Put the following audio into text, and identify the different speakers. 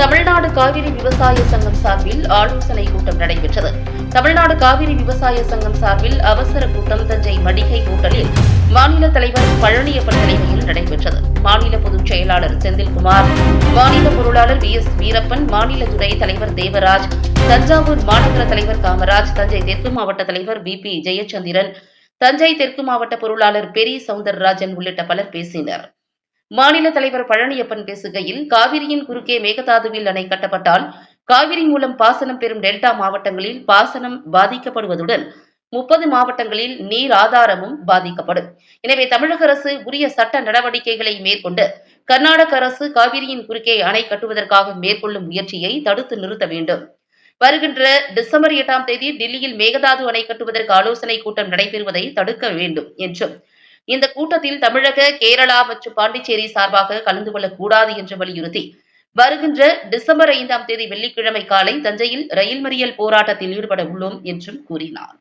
Speaker 1: தமிழ்நாடு காவிரி விவசாய சங்கம் சார்பில் ஆலோசனை கூட்டம் நடைபெற்றது. தமிழ்நாடு காவிரி விவசாய சங்கம் சார்பில் அவசர கூட்டம் தஞ்சை மடிகை ஹோட்டலில் மாநில தலைவர் பழனியப்பன் தலைமையில் நடைபெற்றது. மாநில பொதுச் செயலாளர் செந்தில்குமார் மாநில பொருளாளர் வி. எஸ். வீரப்பன் மாநில துறை தலைவர் தேவராஜ் தஞ்சாவூர் மாநகர தலைவர் காமராஜ் தஞ்சை தெற்கு மாவட்ட தலைவர் பி பி. ஜெயச்சந்திரன் தஞ்சை தெற்கு மாவட்ட பொருளாளர் பெரி சவுந்தரராஜன் உள்ளிட்ட பலர் பேசினர். மாநில தலைவர் பழனியப்பன் பேசுகையில் காவிரியின் குறுக்கே மேகதாதுவில் அணை கட்டப்பட்டால் காவிரி மூலம் பாசனம் பெறும் டெல்டா மாவட்டங்களில் பாசனம் பாதிக்கப்படுவதுடன் முப்பது மாவட்டங்களில் நீர் ஆதாரமும் பாதிக்கப்படும். எனவே தமிழக அரசு உரிய சட்ட நடவடிக்கைகளை மேற்கொண்டு கர்நாடக அரசு காவிரியின் குறுக்கே அணை கட்டுவதற்காக மேற்கொள்ளும் முயற்சியை தடுத்து நிறுத்த வேண்டும். வருகின்ற டிசம்பர் எட்டாம் தேதி டெல்லியில் மேகதாது அணை கட்டுவதற்கு ஆலோசனை கூட்டம் நடைபெறுவதை தடுக்க வேண்டும் என்றும் இந்த கூட்டத்தில் தமிழக கேரளா மற்றும் பாண்டிச்சேரி சார்பாக கலந்து கொள்ளக்கூடாது என்று வலியுறுத்தி வருகின்ற டிசம்பர் ஐந்தாம் தேதி வெள்ளிக்கிழமை காலை தஞ்சையில் ரயில் மறியல் போராட்டத்தில் ஈடுபட உள்ளோம் என்றும் கூறினார்.